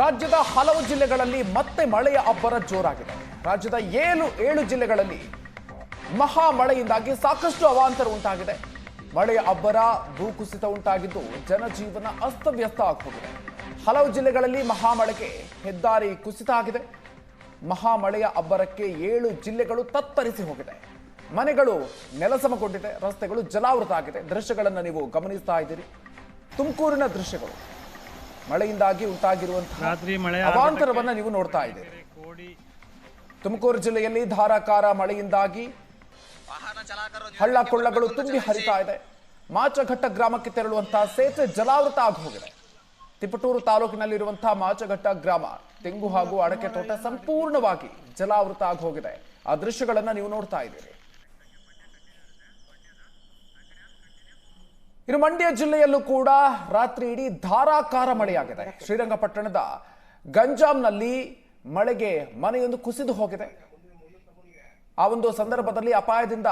ರಾಜ್ಯದ ಹಲವು ಜಿಲ್ಲೆಗಳಲ್ಲಿ ಮತ್ತೆ ಮಳೆಯ ಅಬ್ಬರ ಜೋರಾಗಿದೆ. ರಾಜ್ಯದ ಏಳು ಏಳು ಜಿಲ್ಲೆಗಳಲ್ಲಿ ಮಹಾ ಮಳೆಯಿಂದಾಗಿ ಸಾಕಷ್ಟು ಅವಾಂತರ ಉಂಟಾಗಿದೆ. ಮಳೆಯ ಅಬ್ಬರ ಭೂಕುಸಿತ ಉಂಟಾಗಿದ್ದು ಜನಜೀವನ ಅಸ್ತವ್ಯಸ್ತ ಆಗೋಗಿದೆ. ಹಲವು ಜಿಲ್ಲೆಗಳಲ್ಲಿ ಮಹಾಮಳೆಗೆ ಹೆದ್ದಾರಿ ಕುಸಿತ ಆಗಿದೆ. ಮಹಾಮಳೆಯ ಅಬ್ಬರಕ್ಕೆ ಏಳು ಜಿಲ್ಲೆಗಳು ತತ್ತರಿಸಿ ಹೋಗಿದೆ. ಮನೆಗಳು ನೆಲಸಮಗೊಂಡಿದೆ, ರಸ್ತೆಗಳು ಜಲಾವೃತ ಆಗಿದೆ. ದೃಶ್ಯಗಳನ್ನು ನೀವು ಗಮನಿಸ್ತಾ ಇದ್ದೀರಿ. ತುಮಕೂರಿನ ದೃಶ್ಯಗಳು. ಮಳೆಯಿಂದಾಗಿ ಉಂಟಾಗಿರುವಂತಹ ಅವಾಂತರವನ್ನ ನೀವು ನೋಡ್ತಾ ಇದ್ದೀರಿ. ತುಮಕೂರು ಜಿಲ್ಲೆಯಲ್ಲಿ ಧಾರಾಕಾರ ಮಳೆಯಿಂದಾಗಿ ಹಳ್ಳ ಕೊಳ್ಳಗಳು ತುಂಬಿ ಹರಿತಾ ಇದೆ. ಮಾಚಘಟ್ಟ ಗ್ರಾಮಕ್ಕೆ ತೆರಳುವಂತಹ ಸೇತುವೆ ಜಲಾವೃತ ಆಗಿ ಹೋಗಿದೆ ತಿಪಟೂರು ತಾಲೂಕಿನಲ್ಲಿರುವಂತಹ ಮಾಚಘಟ್ಟ ಗ್ರಾಮ ತೆಂಗು ಹಾಗೂ ಅಡಕೆ ತೋಟ ಸಂಪೂರ್ಣವಾಗಿ ಜಲಾವೃತ ಆಗಿ ಹೋಗಿದೆ ಆ ದೃಶ್ಯಗಳನ್ನ ನೀವು ನೋಡ್ತಾ ಇದ್ದೀರಿ. ಇನ್ನು ಮಂಡ್ಯ ಜಿಲ್ಲೆಯಲ್ಲೂ ಕೂಡ ರಾತ್ರಿ ಇಡೀ ಧಾರಾಕಾರ ಮಳೆಯಾಗಿದೆ. ಶ್ರೀರಂಗಪಟ್ಟಣದ ಗಂಜಾಂನಲ್ಲಿ ಮಳೆಗೆ ಮನೆಯೊಂದು ಕುಸಿದು ಹೋಗಿದೆ. ಆ ಒಂದು ಸಂದರ್ಭದಲ್ಲಿ ಅಪಾಯದಿಂದ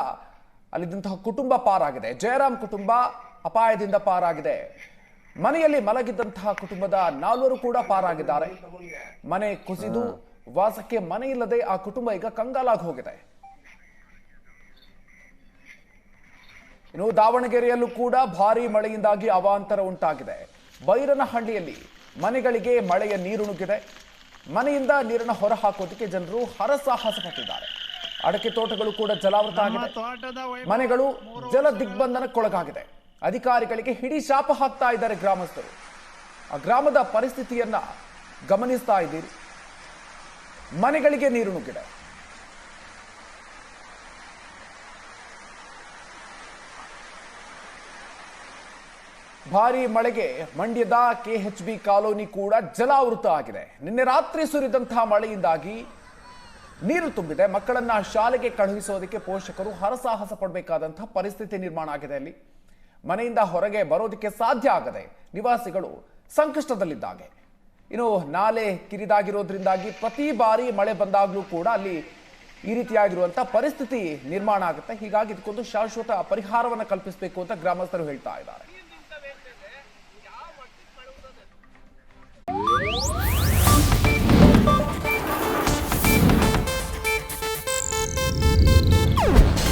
ಅಲ್ಲಿದ್ದಂತಹ ಕುಟುಂಬ ಪಾರಾಗಿದೆ. ಜಯರಾಮ್ ಕುಟುಂಬ ಅಪಾಯದಿಂದ ಪಾರಾಗಿದೆ. ಮನೆಯಲ್ಲಿ ಮಲಗಿದ್ದಂತಹ ಕುಟುಂಬದ ನಾಲ್ವರು ಕೂಡ ಪಾರಾಗಿದ್ದಾರೆ. ಮನೆ ಕುಸಿದು ವಾಸಕ್ಕೆ ಮನೆ ಇಲ್ಲದೆ ಆ ಕುಟುಂಬ ಈಗ ಕಂಗಾಲಾಗಿ ಹೋಗಿದೆ. ಇನ್ನು ದಾವಣಗೆರೆಯಲ್ಲೂ ಕೂಡ ಭಾರೀ ಮಳೆಯಿಂದಾಗಿ ಅವಾಂತರ ಉಂಟಾಗಿದೆ. ಬೈರನಹಳ್ಳಿಯಲ್ಲಿ ಮನೆಗಳಿಗೆ ಮಳೆಯ ನೀರು ನುಗ್ಗಿದೆ ಮನೆಯಿಂದ ನೀರನ್ನು ಹೊರ ಹಾಕೋದಕ್ಕೆ ಜನರು ಹರಸಾಹಸ ಪಟ್ಟಿದ್ದಾರೆ. ಅಡಕೆ ತೋಟಗಳು ಕೂಡ ಜಲಾವೃತ ಆಗಿದೆ. ಮನೆಗಳು ಜಲ ದಿಗ್ಬಂಧನಕ್ಕೊಳಗಾಗಿದೆ ಅಧಿಕಾರಿಗಳಿಗೆ ಹಿಡಿ ಶಾಪ ಹಾಕ್ತಾ ಇದ್ದಾರೆ ಗ್ರಾಮಸ್ಥರು. ಆ ಗ್ರಾಮದ ಪರಿಸ್ಥಿತಿಯನ್ನ ಗಮನಿಸ್ತಾ ಇದ್ದೀರಿ. ಮನೆಗಳಿಗೆ ನೀರು ನುಗ್ಗಿದೆ ಭಾರಿ ಮಳೆಗೆ ಮಂಡ್ಯದ ಕೆಎಚ್ ಬಿ ಕಾಲೋನಿ ಕೂಡ ಜಲಾವೃತ ಆಗಿದೆ. ನಿನ್ನೆ ರಾತ್ರಿ ಸುರಿದಂತಹ ಮಳೆಯಿಂದಾಗಿ ನೀರು ತುಂಬಿದೆ. ಮಕ್ಕಳನ್ನ ಶಾಲೆಗೆ ಕಳುಹಿಸೋದಕ್ಕೆ ಪೋಷಕರು ಹರಸಾಹಸ ಪಡಬೇಕಾದಂತಹ ಪರಿಸ್ಥಿತಿ ನಿರ್ಮಾಣ ಆಗಿದೆ ಅಲ್ಲಿ. ಮನೆಯಿಂದ ಹೊರಗೆ ಬರೋದಕ್ಕೆ ಸಾಧ್ಯ ಆಗದೆ ನಿವಾಸಿಗಳು ಸಂಕಷ್ಟದಲ್ಲಿದ್ದಾಗೆ. ಇನ್ನು ನಾಲೆ ಕಿರಿದಾಗಿರೋದ್ರಿಂದಾಗಿ ಪ್ರತಿ ಬಾರಿ ಮಳೆ ಬಂದಾಗಲೂ ಕೂಡ ಅಲ್ಲಿ ಈ ರೀತಿಯಾಗಿರುವಂಥ ಪರಿಸ್ಥಿತಿ ನಿರ್ಮಾಣ ಆಗುತ್ತೆ. ಹೀಗಾಗಿ ಇದಕ್ಕೊಂದು ಶಾಶ್ವತ ಪರಿಹಾರವನ್ನು ಕಲ್ಪಿಸಬೇಕು ಅಂತ ಗ್ರಾಮಸ್ಥರು ಹೇಳ್ತಾ ಇದ್ದಾರೆ.